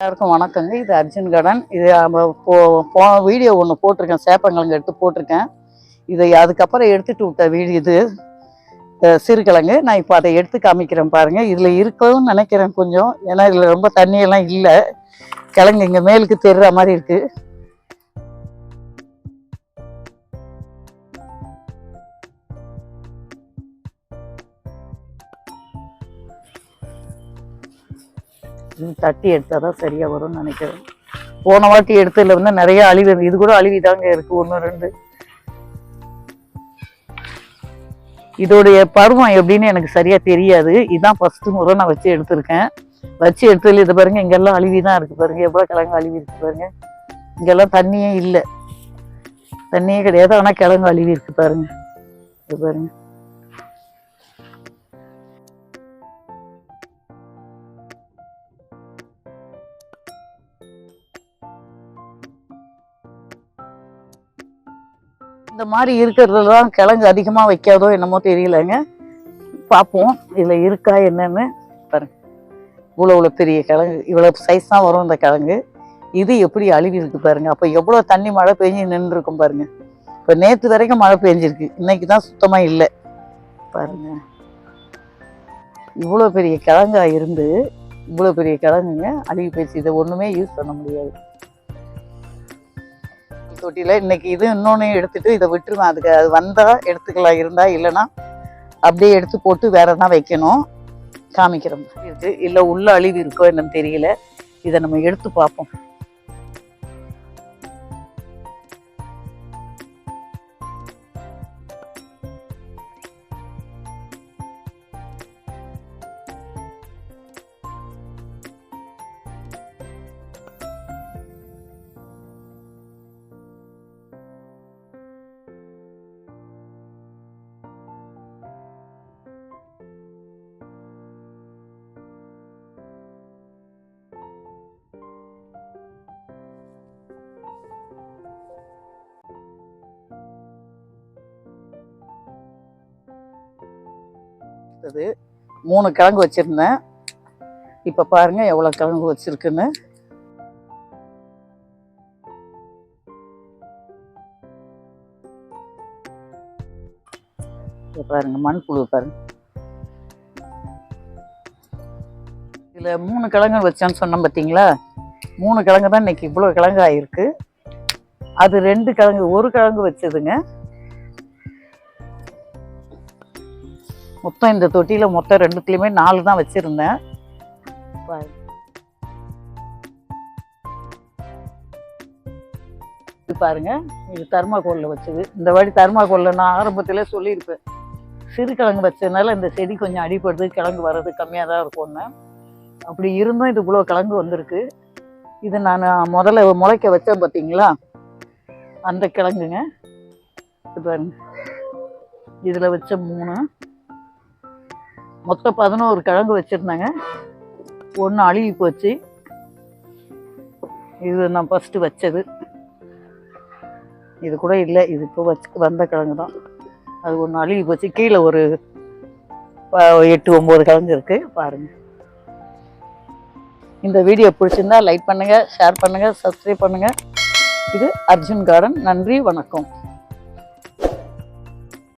எல்லாருக்கும் வணக்கங்க. இது அர்ஜுன் கடன். இது போ போ வீடியோ ஒன்று போட்டிருக்கேன். சேப்பங்கிழங்கு எடுத்து போட்டிருக்கேன். இதை அதுக்கப்புறம் எடுத்துட்டு விட்ட வீடியோ இது. சிறுகிழங்கு நான் இப்போ அதை எடுத்து காமிக்கிறேன் பாருங்கள் இதில் இருக்கவும் நினைக்கிறேன் கொஞ்சம். ஏன்னா இதில் ரொம்ப தண்ணியெல்லாம் இல்லை. கிழங்கு இங்கே மேலுக்கு தெரிகிற மாதிரி இருக்குது தட்டி எடுத்தால் தான் சரியாக வரும்னு நினைக்கிறேன். போன வாட்டி எடுத்ததில் வந்து நிறைய அழிவு இது கூட அழிவுதாங்க இருக்குது ஒன்று ரெண்டு. இதோடைய பருவம் எப்படின்னு எனக்கு சரியாக தெரியாது. இதுதான் ஃபஸ்ட்டு முறை நான் வச்சு எடுத்திருக்கேன். வச்சு எடுத்ததில் இது பாருங்கள் இங்கெல்லாம் அழுவி தான் இருக்குது பாருங்கள் எவ்வளோ கிழங்கு அழுவி இருக்குது பாருங்கள் இங்கெல்லாம் தண்ணியே இல்லை. தண்ணியே கிடையாது ஆனால் கிழங்கு அழுவி இருக்குது பாருங்கள் இது பாருங்கள் இந்த மாதிரி இருக்கிறதுல தான் கிழங்கு அதிகமாக வைக்காதோ என்னமோ தெரியலங்க. பார்ப்போம் இதில் இருக்கா என்னன்னு. பாருங்க. இவ்வளோ இவ்வளோ பெரிய கிழங்கு இவ்வளோ சைஸ் தான் வரும் இந்த கிழங்கு. இது எப்படி அழுவி இருக்கு பாருங்க. அப்போ எவ்வளோ தண்ணி மழை பெஞ்சு நின்றுருக்கும் பாருங்க. இப்போ நேற்று வரைக்கும் மழை பெஞ்சிருக்கு. இன்னைக்கு தான் சுத்தமாக இல்லை. பாருங்க. இவ்வளோ பெரிய கிழங்கா இருந்து இவ்வளோ பெரிய கிழங்குங்க அழுகி போயிடுச்சு. இதை ஒன்றுமே யூஸ் பண்ண முடியாது. தொட்டியில். இன்னைக்கு இது இன்னொன்று எடுத்துட்டு இதை விட்டுருவேன். அதுக்கு அது வந்தால் எடுத்துக்கலாம் இருந்தால் இல்லைன்னா அப்படியே எடுத்து போட்டு வேற தான் வைக்கணும். காமிக்கிறோம் இருக்குது இல்லை உள்ள அழிவு இருக்கோ என்னன்னு தெரியல. இதை நம்ம எடுத்து பார்ப்போம். எடுத்தது மூணு கிழங்கு வச்சுருந்தேன். இப்போ பாருங்கள் எவ்வளோ கிழங்கு வச்சுருக்குன்னு. இங்க பாருங்க மண்புழு பாருங்க. இதில் மூணு கிழங்கு வச்சேன்னு சொன்னோம் பார்த்தீங்களா மூணு கிழங்கு தான் இன்னைக்கு இவ்வளோ கிழங்கு ஆகிருக்கு அது ரெண்டு கிழங்கு ஒரு கிழங்கு வச்சதுங்க. மொத்தம் இந்த தொட்டியில் மொத்தம் ரெண்டுத்துலேயுமே நாலு தான் வச்சுருந்தேன். பாரு. இது பாருங்க இது தர்மாக்கோல்ல வச்சது. இந்த வாட்டி தர்மாக்கோல்ல நான் ஆரம்பத்தில் சொல்லியிருப்பேன். சிறு கிழங்கு வச்சதுனால இந்த செடி கொஞ்சம் அடிபடுது கிழங்கு வர்றது கம்மியாக தான் இருக்கும்னு. அப்படி இருந்தும் இது இவ்வளோ கிழங்கு வந்திருக்கு. இது நான் முதல்ல முளைக்க வச்சேன் பார்த்தீங்களா அந்த கிழங்குங்க. இது பாருங்க. இதில் வச்ச மூணு. மொத்தம் பதினோரு கிழங்கு வச்சுருந்தாங்க. ஒன்று அழுகி போச்சு. இது நான் ஃபஸ்ட்டு வச்சது. இது கூட இல்லை இது இப்போ வச்சு வந்த கிழங்கு தான். அது ஒன்று அழுகி போச்சு. கீழே ஒரு எட்டு ஒம்பது கிழங்கு இருக்குது பாருங்கள் இந்த வீடியோ பிடிச்சிருந்தா லைக் பண்ணுங்கள் ஷேர் பண்ணுங்கள் சப்ஸ்கிரைப் பண்ணுங்கள் இது அர்ஜுன் கார்டன் நன்றி வணக்கம்.